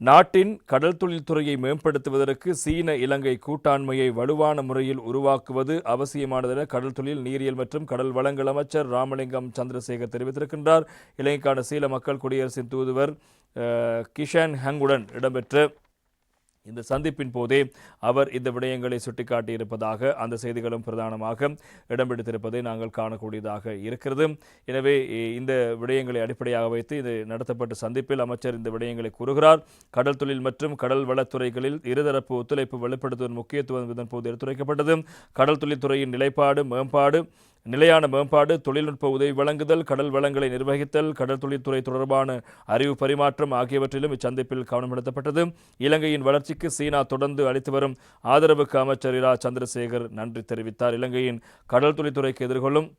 நாட்டின் கடல் தொழில்துறையை மேம்படுத்துவதற்கு சீன இலங்கை கூட்டாண்மையை வலுவான முறையில் உருவாக்குவது அவசியமானது என கடல் தொழில் நீரியல் மற்றும் கடல் வளங்கள் அமைச்சர் ராமலிங்கம் சந்திரசேகர் தெரிவித்திருக்கின்றார். இலங்கைக்கான சீன மக்கள் குடியரசின் தூதுவர் அஹ், கிஷான் ஹங்குடன் இடம்பெற்ற இந்த சந்திப்பின் போதே அவர் இந்த விடயங்களை சுட்டிக்காட்டியிருப்பதாக அந்த செய்திகளும் பிரதானமாக இடம்பிடித்திருப்பதை நாங்கள் காணக்கூடியதாக இருக்கிறது. எனவே இந்த விடயங்களை அடிப்படையாக வைத்து இது நடத்தப்பட்ட சந்திப்பில் அமைச்சர் இந்த விடயங்களை கூறுகிறார். கடல் தொழில் மற்றும் கடல் வளத்துறைகளில் இருதரப்பு ஒத்துழைப்பு வலுப்படுத்துவதன் முக்கியத்துவம் இதன் போது எடுத்துரைக்கப்பட்டது. கடல் தொழில்துறையின் நிலைப்பாடு மேம்பாடு நிலையான மேம்பாடு தொழில்நுட்ப உதவி வழங்குதல் கடல் வளங்களை நிர்வகித்தல் கடல் தொழில்துறை தொடர்பான அறிவு பரிமாற்றம் ஆகியவற்றிலும் இச்சந்திப்பில் கவனம் செலுத்தப்பட்டது இலங்கையின் வளர்ச்சிக்கு சீனா தொடர்ந்து அளித்து வரும் ஆதரவுக்கு அமைச்சர் இரா. சந்திரசேகர் நன்றி தெரிவித்தார். இலங்கையின் கடல் தொழில்துறைக்கு எதிர்கொள்ளும்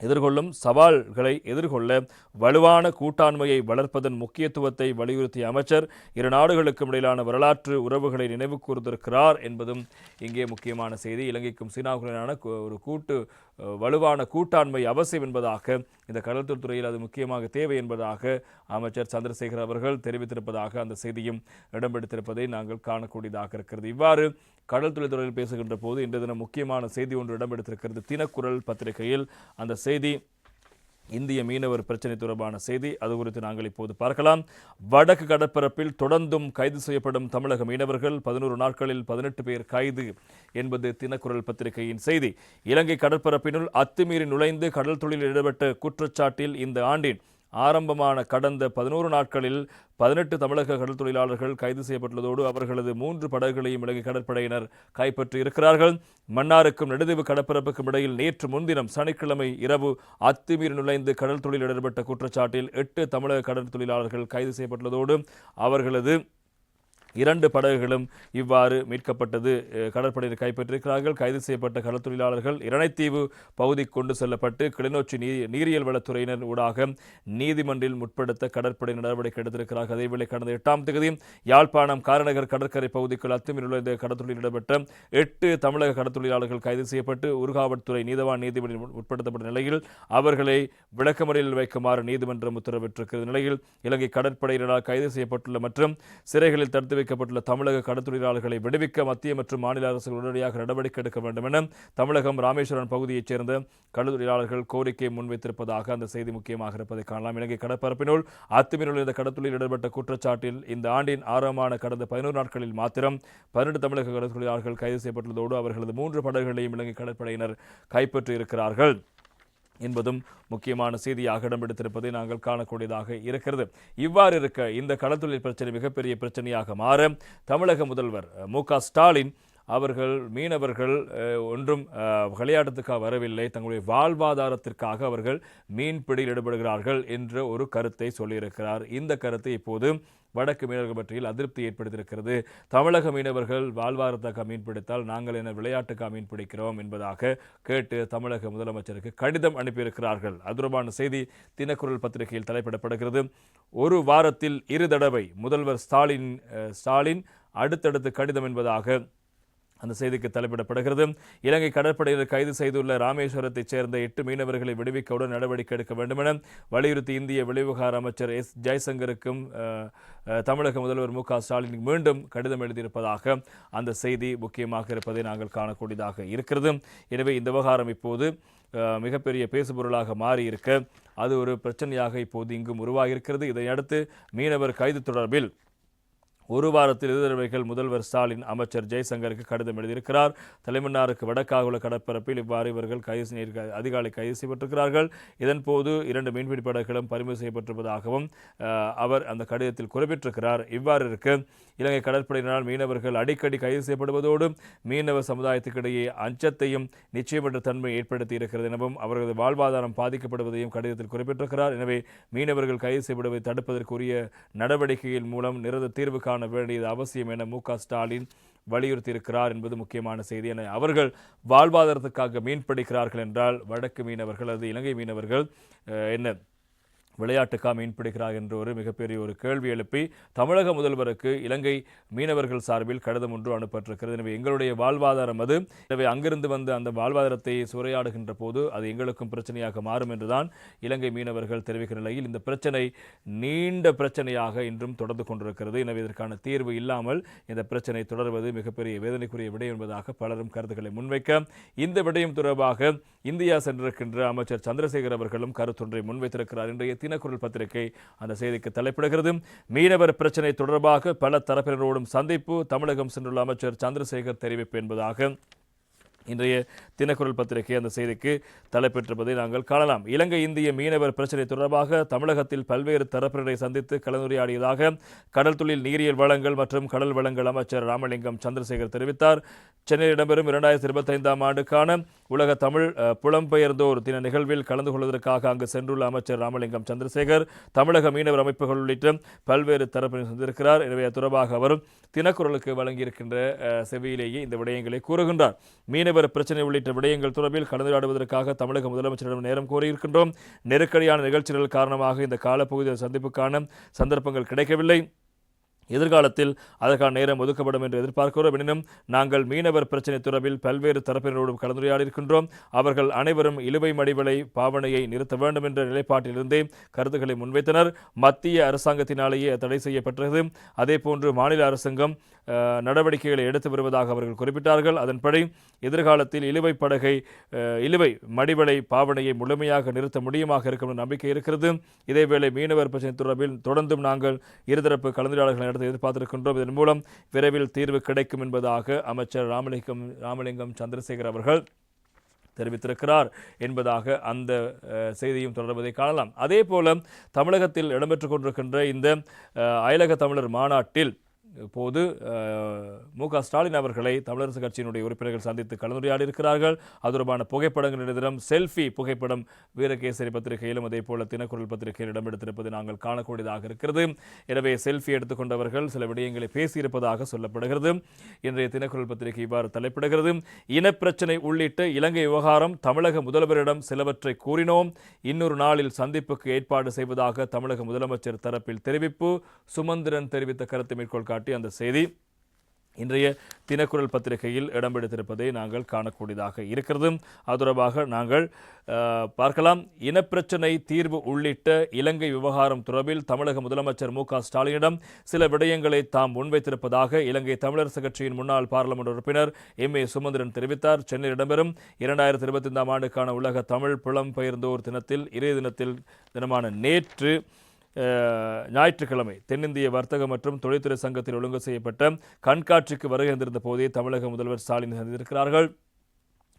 எதிர்கொள்ளும் சவால்களை எதிர்கொள்ள வலுவான கூட்டாண்மையை வளர்ப்பதன் முக்கியத்துவத்தை வலியுறுத்திய அமைச்சர் இரு நாடுகளுக்கும் இடையிலான வரலாற்று உறவுகளை நினைவு கூர்ந்திருக்கிறார் என்பதும் இங்கே முக்கியமான செய்தி. இலங்கைக்கும் சீனாவுக்குமான ஒரு கூட்டு வலுவான கூட்டாண்மை அவசியம் என்பதாக இந்த கடல்தொழில் துறையில் அது முக்கியமாக தேவை என்பதாக அமைச்சர் சந்திரசேகர் அவர்கள் தெரிவித்திருப்பதாக அந்த செய்தியும் இடம்பெடுத்திருப்பதை நாங்கள் காணக்கூடியதாக இருக்கிறது. இவ்வாறு கடல் தொழில் துறையில் பேசுகின்ற போது இன்றைய தினம் முக்கியமான செய்தி ஒன்று இடம்பெடுத்திருக்கிறது தினக்குரல் பத்திரிகையில் அந்த செய்தி இந்திய மீனவர் பிரச்சினை தொடர்பான செய்தி அது குறித்து நாங்கள் இப்போது பார்க்கலாம். வடக்கு கடற்பரப்பில் தொடர்ந்தும் கைது செய்யப்படும் தமிழக மீனவர்கள் பதினோரு நாட்களில் பதினெட்டு பேர் கைது என்பது தினக்குரல் பத்திரிகையின் செய்தி. இலங்கை கடற்பரப்பினுள் அத்துமீறி நுழைந்து கடல் தொழிலில் ஈடுபட்ட குற்றச்சாட்டில் இந்த ஆண்டின் ஆரம்பமான கடந்த பதினோரு நாட்களில் பதினெட்டு தமிழக கடல் தொழிலாளர்கள் கைது செய்யப்பட்டுள்ளதோடு அவர்களது மூன்று படகுகளையும் இலங்கை கடற்படையினர் கைப்பற்றி இருக்கிறார்கள். மன்னாருக்கும் நடுதீவு கடற்பரப்புக்கும் இடையில் நேற்று முன்தினம் சனிக்கிழமை இரவு அத்துமீறி நுழைந்து கடல் தொழில் ஈடுபட்ட குற்றச்சாட்டில் எட்டு தமிழக கடல் தொழிலாளர்கள் கைது செய்யப்பட்டுள்ளதோடு அவர்களது இரண்டு படகுகளும் இவ்வாறு மீட்கப்பட்டது. கடற்படையில் கடற்படையினர் கைப்பற்றியிருக்கிறார்கள். கைது செய்யப்பட்ட கடற்தொழிலாளர்கள் இரணைத்தீவு பகுதிக்கு கொண்டு செல்லப்பட்டு கிளிநொச்சி நீ நீரியல் வளத்துறையினர் ஊடாக நீதிமன்றில் முற்படுத்த கடற்படை நடவடிக்கை எடுத்திருக்கிறார்கள். அதேவேளை கடந்த எட்டாம் தேதி யாழ்ப்பாணம் காரநகர் கடற்கரை பகுதிக்குள் அத்துமீறியுள்ள இந்த கடற்தொழில் இடம்பெற்ற எட்டு தமிழக கடற்தொழிலாளர்கள் கைது செய்யப்பட்டு உருகாவட்துறை நீதவான் நீதிமன்றில் உட்படுத்தப்பட்ட நிலையில் அவர்களை விளக்கமறியலில் வைக்குமாறு நீதிமன்றம் உத்தரவிட்டிருக்கிறது நிலையில் இலங்கை கடற்படையினரால் கைது செய்யப்பட்டுள்ள மற்றும் சிறைகளில் தடுத்து வைக்கப்பட்டுள்ள தமிழக கடத்தொழிலாளர்களை விடுவிக்க மத்திய மற்றும் மாநில அரசுகள் உடனடியாக நடவடிக்கை எடுக்க வேண்டும் என தமிழகம் ராமேஸ்வரம் பகுதியைச் சேர்ந்த கடத்தொழிலாளர்கள் கோரிக்கை முன்வைத்திருப்பதாக அந்த செய்தி முக்கியமாக இருப்பதை காணலாம். இலங்கை கடற்பரப்பினுள் அத்துமீறல் இந்த கடத்தொழில் ஈடுபட்ட குற்றச்சாட்டில் இந்த ஆண்டின் ஆரம்பமான கடந்த பதினோரு நாட்களில் மாத்திரம் பன்னெண்டு தமிழக கடற்தொழிலாளர்கள் கைது செய்யப்பட்டுள்ளதோடு அவர்களது மூன்று படகுகளையும் இலங்கை கடற்படையினர் கைப்பற்றி இருக்கிறார்கள் என்பதும் முக்கியமான செய்தியாக இடம்பெடுத்திருப்பதை நாங்கள் காணக்கூடியதாக இருக்கிறது. இவ்வாறு இருக்க இந்த கடற்தொழில் பிரச்சனை மிகப்பெரிய பிரச்சனையாக மாற தமிழக முதல்வர் மு ஸ்டாலின் அவர்கள் மீனவர்கள் ஒன்றும் விளையாட்டத்துக்காக விளையாட்டுக்காக வரவில்லை. தங்களுடைய வாழ்வாதாரத்திற்காக அவர்கள் மீன்பிடியில் ஈடுபடுகிறார்கள் என்ற ஒரு கருத்தை சொல்லியிருக்கிறார். இந்த கருத்தை இப்போது வடக்கு மீனவர்கள் பற்றியில் அதிருப்தி ஏற்படுத்தியிருக்கிறது. தமிழக மீனவர்கள் வாழ்வாரத்துக்காக மீன் பிடித்தால் நாங்கள் என்ன விளையாட்டுக்காக மீன் பிடிக்கிறோம் என்பதாக கேட்டு தமிழக முதலமைச்சருக்கு கடிதம் அனுப்பியிருக்கிறார்கள். அதுரமான செய்தி தினக்குரல் பத்திரிகையில் தலைப்பிடப்படுகிறது. ஒரு வாரத்தில் இரு தடவை முதல்வர் ஸ்டாலின் ஸ்டாலின் அடுத்தடுத்து கடிதம் என்பதாக அந்த செய்திக்கு தலைப்பிடப்படுகிறது. இலங்கை கடற்படையினர் கைது செய்துள்ள ராமேஸ்வரத்தைச் சேர்ந்த எட்டு மீனவர்களை விடுவிக்க உடன் நடவடிக்கை எடுக்க வேண்டும் என வலியுறுத்தி இந்திய வெளிவிவகார அமைச்சர் எஸ். ஜெய்சங்கருக்கும் தமிழக முதல்வர் மு க ஸ்டாலின் மீண்டும் கடிதம் எழுதியிருப்பதாக அந்த செய்தி முக்கியமாக இருப்பதை நாங்கள் காணக்கூடியதாக இருக்கிறது. எனவே இந்த விவகாரம் இப்போது மிகப்பெரிய பேசுபொருளாக மாறி இருக்க அது ஒரு பிரச்சனையாக இப்போது இங்கும் உருவாகியிருக்கிறது. இதையடுத்து மீனவர் கைது தொடர்பில் ஒரு வாரத்தில் எதிர்வைகள் முதல்வர் ஸ்டாலின் அமைச்சர் ஜெய்சங்கருக்கு கடிதம் எழுதியிருக்கிறார். தலைமன்னாருக்கு வடக்காக உள்ள கடற்பரப்பில் இவ்வாறு இவர்கள் கைது செய்ய அதிகாலை கைது செய்யப்பட்டிருக்கிறார்கள். இதன்போது இரண்டு மீன்பிடி படகுகளும் பறிமுதல் செய்யப்பட்டிருப்பதாகவும் அவர் அந்த கடிதத்தில் குறிப்பிட்டிருக்கிறார். இவ்வாறு இருக்க. இலங்கை கடற்படையினரால் மீனவர்கள் அடிக்கடி கைது செய்யப்படுவதோடு மீனவ சமுதாயத்துக்கிடையே அச்சத்தையும் நிச்சயமற்ற தன்மை ஏற்படுத்தி இருக்கிறது எனவும் அவர்களது வாழ்வாதாரம் பாதிக்கப்படுவதையும் கடிதத்தில் குறிப்பிட்டிருக்கிறார். எனவே மீனவர்கள் கைது செய்யப்படுவதை தடுப்பதற்குரிய நடவடிக்கையின் மூலம் நிரந்த தீர்வு காண வேண்டியது அவசியம் என மு க ஸ்டாலின் வலியுறுத்தியிருக்கிறார் என்பது முக்கியமான செய்தி என அவர்கள் வாழ்வாதாரத்துக்காக மீன் பிடிக்கிறார்கள் என்றால் வடக்கு மீனவர்கள் அல்லது இலங்கை மீனவர்கள் என்ன? விளையாட்டுக்கா மீன்பிடிக்கிறார் என்ற ஒரு மிகப்பெரிய ஒரு கேள்வி எழுப்பி தமிழக முதல்வருக்கு இலங்கை மீனவர்கள் சார்பில் கடிதம் ஒன்று அனுப்பப்பட்டிருக்கிறது. எனவே எங்களுடைய வாழ்வாதாரம் அது. எனவே அங்கிருந்து வந்த அந்த வாழ்வாதாரத்தை சூறையாடுகின்ற போது அது எங்களுக்கும் பிரச்சனையாக மாறும் என்றுதான் இலங்கை மீனவர்கள் தெரிவிக்கிற நிலையில் இந்த பிரச்சனை நீண்ட பிரச்சனையாக இன்றும் தொடர்ந்து கொண்டிருக்கிறது. எனவே இதற்கான தீர்வு இல்லாமல் இந்த பிரச்சனை தொடர்வது மிகப்பெரிய வேதனைக்குரிய விடயம் என்பதாக பலரும் கருத்துக்களை முன்வைக்க இந்த விடயம் தொடர்பாக இந்தியா சென்றிருக்கின்ற அமைச்சர் சந்திரசேகர் அவர்களும் கருத்தொன்றை முன்வைத்திருக்கிறார். இன்றைய தினக்குரல் பத்திரிகை அந்த செய்திக்கு தலைப்பிடுகிறது. மீனவர் பிரச்சினை தொடர்பாக பல தரப்பினரோடும் சந்திப்பு தமிழகம் சென்றுள்ள அமைச்சர் சந்திரசேகர் தெரிவிப்பு என்பதாக இன்றைய தினக்குரல் பத்திரிகை அந்த செய்திக்கு தலைப்பெற்றிருப்பதை நாங்கள் காணலாம். இலங்கை இந்திய மீனவர் பிரச்சினை தொடர்பாக தமிழகத்தில் பல்வேறு தரப்பினரை சந்தித்து கலந்துரையாடியதாக கடல் தொழில் நீரியல் வளங்கள் மற்றும் கடல் வளங்கள் அமைச்சர் ராமலிங்கம் சந்திரசேகர் தெரிவித்தார். சென்னையில் இடம்பெறும் இரண்டாயிரத்தி இருபத்தைந்தாம் ஆண்டுக்கான உலக தமிழ் புலம்பெயர்ந்தோர் தின நிகழ்வில் கலந்து கொள்வதற்காக அங்கு சென்றுள்ள அமைச்சர் ராமலிங்கம் சந்திரசேகர் தமிழக மீனவர் அமைப்புகள் உள்ளிட்ட பல்வேறு தரப்பினர் சந்திருக்கிறார் எனவே தொடர்பாக அவர் தினக்குரலுக்கு வழங்கியிருக்கின்ற செவியிலேயே இந்த விடயங்களை கூறுகின்றார். மீனவர் பிரச்சனை உள்ளிட்ட விடயங்கள் தொடர்பில் கலந்துரையாடுவதற்காக தமிழக முதலமைச்சரிடம் நேரம் கோரியிருக்கின்றோம். நெருக்கடியான நிகழ்ச்சிகள் காரணமாக இந்த காலப்பகுதியில் சந்திப்புக்கான சந்தர்ப்பங்கள் கிடைக்கவில்லை. எதிர்காலத்தில் அதற்கான நேரம் ஒதுக்கப்படும் என்று எதிர்பார்க்கிறோம். எனினும் நாங்கள் மீனவர் பிரச்சினை தொடர்பில் பல்வேறு தரப்பினரோடும் கலந்துரையாடியிருக்கின்றோம். அவர்கள் அனைவரும் இழுவை மடிவலை பாவனையை நிறுத்த வேண்டும் என்ற நிலைப்பாட்டிலிருந்தே கருத்துக்களை முன்வைத்தனர். மத்திய அரசாங்கத்தினாலேயே தடை செய்யப்பட்டது. அதேபோன்று மாநில அரசாங்கம் நடவடிக்கைகளை எடுத்து வருவதாக அவர்கள் குறிப்பிட்டார்கள். அதன்படி எதிர்காலத்தில் இழுவை படகை இழுவை மடிவலை பாவனையை முழுமையாக நிறுத்த முடியுமாக இருக்கும் நம்பிக்கை இருக்கிறது. இதேவேளை மீனவர் பிரச்சனை தொடர்பில் தொடர்ந்தும் நாங்கள் இருதரப்பு கலந்துரையாடல்களை நடத்த எதிர்பார்த்திருக்கின்றோம். இதன் மூலம் விரைவில் தீர்வு கிடைக்கும் என்பதாக அமைச்சர் ராமலிங்கம் ராமலிங்கம் சந்திரசேகர் அவர்கள் தெரிவித்திருக்கிறார் என்பதாக அந்த செய்தியும் தொடர்வதை காணலாம். அதே போல தமிழகத்தில் இடம்பெற்றுக் கொண்டிருக்கின்ற இந்த அயலக தமிழர் மாநாட்டில் போது மு க ஸ்டாலின் அவர்களை தமிழரசு கட்சியினுடைய உறுப்பினர்கள் சந்தித்து கலந்துரையாடி இருக்கிறார்கள் அது தொடர்பான புகைப்படங்கள் செல்ஃபி புகைப்படம் வீரகேசரி பத்திரிகையிலும் அதே போல தினக்குரல் பத்திரிகையில் இடம்பெடுத்திருப்பதை நாங்கள் காணக்கூடியதாக இருக்கிறது. எனவே செல்ஃபி எடுத்துக்கொண்டவர்கள் சில விடயங்களை பேசியிருப்பதாக சொல்லப்படுகிறது. இன்றைய தினக்குரல் பத்திரிகை இவ்வாறு தலைப்பிடுகிறது. இனப்பிரச்சனை உள்ளிட்ட இலங்கை விவகாரம் தமிழக முதல்வரிடம் சிலவற்றை கூறினோம். இன்னொரு நாளில் சந்திப்புக்கு ஏற்பாடு செய்வதாக தமிழக முதலமைச்சர் தரப்பில் தெரிவிப்பு. சுமந்திரன் தெரிவித்த கருத்தை மேற்கோள் சுட்டிக்காட்டி அந்த செய்தி இன்றைய தினக்குரல் பத்திரிகையில் இடம்பெடுத்திருப்பதை நாங்கள் காணக்கூடியதாக இருக்கிறது. அது தொடர்பாக நாங்கள் அஹ், பார்க்கலாம். இனப்பிரச்சினை தீர்வு உள்ளிட்ட இலங்கை விவகாரம் தொடர்பில் தமிழக முதலமைச்சர் மு க ஸ்டாலினிடம் சில விடயங்களை தாம் முன்வைத்திருப்பதாக இலங்கை தமிழரசு கட்சியின் முன்னாள் பாராளுமன்ற உறுப்பினர் எம் ஏ சுமந்திரன் தெரிவித்தார். சென்னையில் இடம்பெறும் இரண்டாயிரத்தி இருபத்தி ஐந்தாம் ஆண்டுக்கான உலக தமிழ் புலம்பெயர்ந்தோர் தினத்தில் இறை தினத்தில் தினமான நேற்று ஞாயிற்றுக்கிழமை தென்னிந்திய வர்த்தக மற்றும் தொழில்துறை சங்கத்தில் ஒழுங்கு செய்யப்பட்ட கண்காட்சிக்கு வருகை போதே தமிழக முதல்வர் ஸ்டாலின் சந்தித்திருக்கிறார்கள்.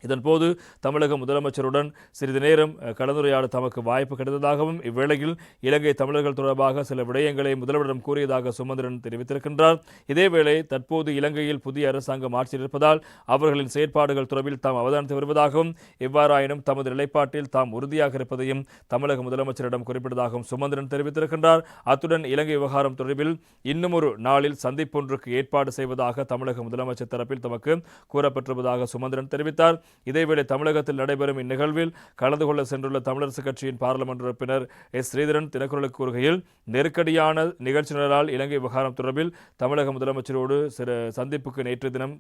இதன்போது தமிழக முதலமைச்சருடன் சிறிது நேரம் கலந்துரையாட தமக்கு வாய்ப்பு கிடைத்ததாகவும் இவ்வேளையில் இலங்கை தமிழர்கள் தொடர்பாக சில விடயங்களை முதல்வரிடம் கூறியதாக சுமந்திரன் தெரிவித்திருக்கின்றார். இதேவேளை தற்போது இலங்கையில் புதிய அரசாங்கம் ஆட்சியில் இருப்பதால் அவர்களின் செயற்பாடுகள் தொடர்பில் தாம் அவதானித்து வருவதாகவும் எவ்வாறாயினும் தமது நிலைப்பாட்டில் தாம் உறுதியாக இருப்பதையும் தமிழக முதலமைச்சரிடம் குறிப்பிட்டதாகவும் சுமந்திரன் தெரிவித்திருக்கின்றார். அத்துடன் இலங்கை விவகாரம் தொடர்பில் இன்னும் ஒரு நாளில் சந்திப்பொன்றுக்கு ஏற்பாடு செய்வதாக தமிழக முதலமைச்சர் தரப்பில் தமக்கு கூறப்பட்டிருப்பதாக சுமந்திரன் தெரிவித்தார். இதேவேளை தமிழகத்தில் நடைபெறும் இந்நிகழ்வில் கலந்து கொள்ள சென்றுள்ள தமிழரசு கட்சியின் பாராளுமன்ற உறுப்பினர் எஸ். ஸ்ரீதரன் தினக்குரலுக்கு கூறுகையில் நெருக்கடியான நிகழ்ச்சியினரால் இலங்கை விவகாரம் தொடர்பில் தமிழக முதலமைச்சரோடு சில சந்திப்புக்கு நேற்று தினம்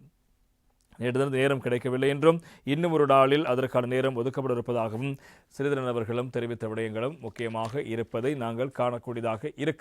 நேற்று நேரம் கிடைக்கவில்லை என்றும் இன்னும் ஒரு நாளில் அதற்கான நேரம் ஒதுக்கப்பட இருப்பதாகவும் ஸ்ரீதரன் அவர்களும் தெரிவித்த விடயங்களும் முக்கியமாக இருப்பதை நாங்கள் காணக்கூடியதாக இருக்கிறது